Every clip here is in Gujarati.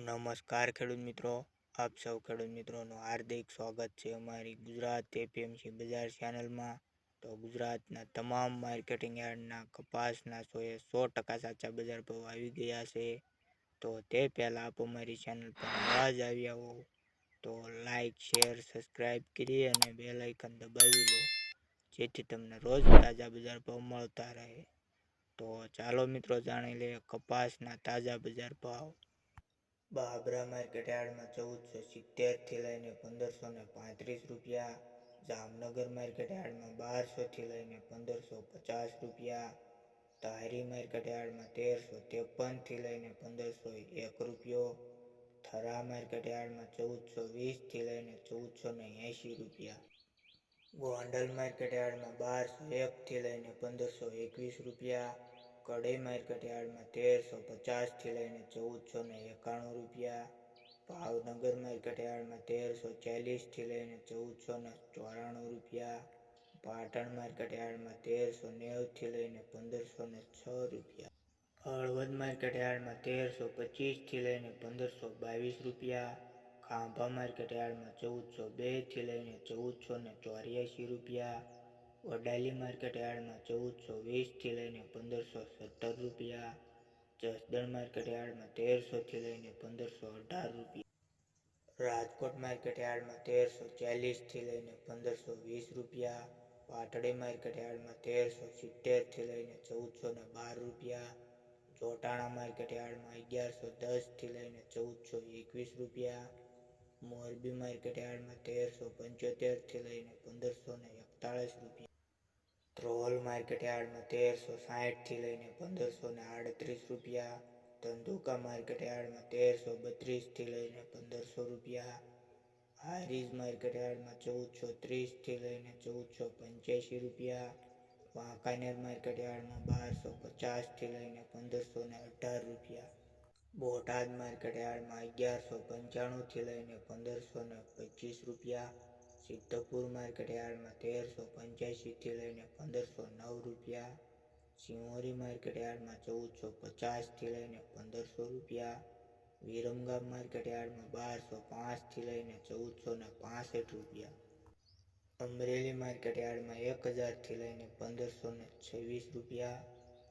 નમસ્કાર ખેડૂત મિત્રો, આપ સૌ ખેડૂત મિત્રોનું હાર્દિક સ્વાગત છે અમારી ગુજરાત એપીએમસી બજાર ચેનલમાં. તો ગુજરાતના તમામ માર્કેટિંગ યાર્ડના કપાસના સોએ સો ટકા સાચા બજાર ભાવ આવી ગયા છે. તો તે પહેલાં આપ અમારી ચેનલ પર નવા જ આવ્યા હો તો લાઇક શેર સબસ્ક્રાઈબ કરી અને બે લાઇકન દબાવી લો, જેથી તમને રોજ તાજા બજાર ભાવ મળતા રહે. તો ચાલો મિત્રો, જાણી લઈએ કપાસના તાજા બજાર ભાવ. બાબરા માર્કેટ યાર્ડમાં ચૌદસો સિત્તેરથી લઈને પંદરસો ને પાંત્રીસ રૂપિયા, જામનગર માર્કેટ યાર્ડમાં બારસોથી લઈને પંદરસો પચાસ રૂપિયા તારી માર્કેટ યાર્ડમાં તેરસો ત્રેપનથી લઈને પંદરસો એક રૂપિયો, થરા માર્કેટ યાર્ડમાં ચૌદસો વીસથી લઈને ચૌદસો ને એંશી રૂપિયા. ગોંડલ માર્કેટ યાર્ડમાં બારસો એકથી લઈને પંદરસો એકવીસ રૂપિયા કડઈ માર્કેટ યાર્ડમાં તેરસો પચાસથી લઈને ચૌદસો ને એકાણું રૂપિયા. ભાવનગર માર્કેટ યાર્ડમાં તેરસો ચાલીસથી લઈને ચૌદસો ને ચોરાણું રૂપિયા. પાટણ માર્કેટ યાર્ડમાં તેરસો નેવથી લઈને પંદરસો ને છ રૂપિયા. હળવદ માર્કેટ યાર્ડમાં તેરસો પચીસથી લઈને પંદરસો બાવીસ રૂપિયા. ખાંભા માર્કેટ યાર્ડમાં ચૌદસો બેથી લઈને ચૌદસો ને ચોર્યાસી રૂપિયા. વડાલી માર્કેટ યાર્ડમાં ચૌદસો વીસથી લઈને પંદરસો સત્તર રૂપિયા જસદણ માર્કેટ યાર્ડમાં તેરસોથી લઈને પંદરસો અઢાર રૂપિયા. રાજકોટ માર્કેટ યાર્ડમાં તેરસો ચાલીસથી લઈને પંદરસો વીસ રૂપિયા. પાટડી માર્કેટ યાર્ડમાં તેરસો સિત્તેરથી લઈને ચૌદસો ને બાર રૂપિયા. જોટાણા માર્કેટ યાર્ડમાં અગિયારસો દસથી લઈને ચૌદસો એકવીસ રૂપિયા. મોરબી માર્કેટ યાર્ડમાં તેરસો પંચોતેરથી લઈને પંદરસો ને એકતાળીસ રૂપિયા. ધ્રોલ માર્કેટ યાર્ડમાં તેરસો સાહીઠથી લઈને પંદરસો ને આડત્રીસ રૂપિયા. ધંધુકા માર્કેટ યાર્ડમાં તેરસો બત્રીસથી લઈને પંદરસો રૂપિયા. હારીજ માર્કેટ યાર્ડમાં ચૌદસો ત્રીસથી લઈને ચૌદસો પંચ્યાસી રૂપિયા. વાંકાનેર માર્કેટ યાર્ડમાં બારસો પચાસથી લઈને પંદરસો ને અઢાર રૂપિયા. બોટાદ માર્કેટ અગિયારસો પંચાણુંથી લઈને પંદરસો ને પચીસ રૂપિયા, સિદ્ધપુર માર્કેટ તેરસો પંચ્યાસીથી લઈને પંદરસો નવ રૂપિયા, સિંહોરી માર્કેટ ચૌદસો પચાસથી લઈને પંદરસો રૂપિયા, વિરમગામ માર્કેટ બારસો પાંચથી લઈને ચૌદસો ને પાસઠ રૂપિયા. અમરેલી માર્કેટ એક હજારથી લઈને પંદરસો ને છવ્વીસ રૂપિયા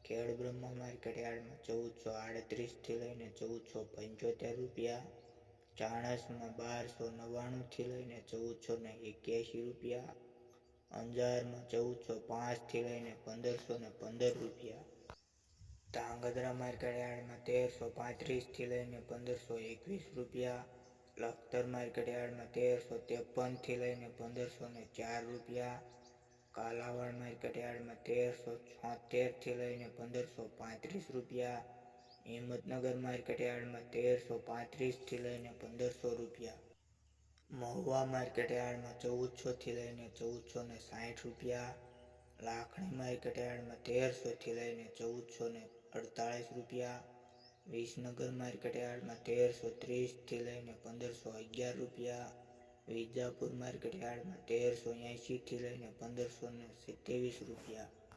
ખેડ બ્રહ્મા માર્કેટ યાર્ડમાં ચૌદસો આડત્રીસથી લઈને ચૌદસો પંચોતેર રૂપિયા, ચાણસમાં બારસો નવ્વાણુંથી લઈને ચૌદસો ને એક્યાસી રૂપિયા, અંજારમાં ચૌદસો પાંચથી લઈને પંદરસો ને પંદર રૂપિયા. ધાંગધ્રા માર્કેટ યાર્ડમાં તેરસો પાંત્રીસથી લઈને પંદરસો એકવીસ રૂપિયા. લખતર માર્કેટ યાર્ડમાં તેરસો ત્રેપનથી લઈને પંદરસો ને ચાર રૂપિયા. કાલાવાડ માર્કેટ યાર્ડમાં તેરસો છોતેરથી લઈને પંદરસો પાંત્રીસ રૂપિયા. હિંમતનગર માર્કેટ યાર્ડમાં તેરસો પાંત્રીસથી લઈને પંદરસો રૂપિયા. મહુવા માર્કેટ યાર્ડમાં ચૌદસોથી લઈને ચૌદસો ને સાઠ રૂપિયા. લાખણી માર્કેટ યાર્ડમાં તેરસોથી લઈને ચૌદસો ને અડતાળીસ રૂપિયા. વિસનગર માર્કેટ યાર્ડમાં તેરસો ત્રીસથી લઈને પંદરસો અગિયાર રૂપિયા. વિજાપુર માર્કેટ યાર્ડમાં તેરસો એંશીથી લઈને પંદરસો ને સિત્તેવીસ રૂપિયા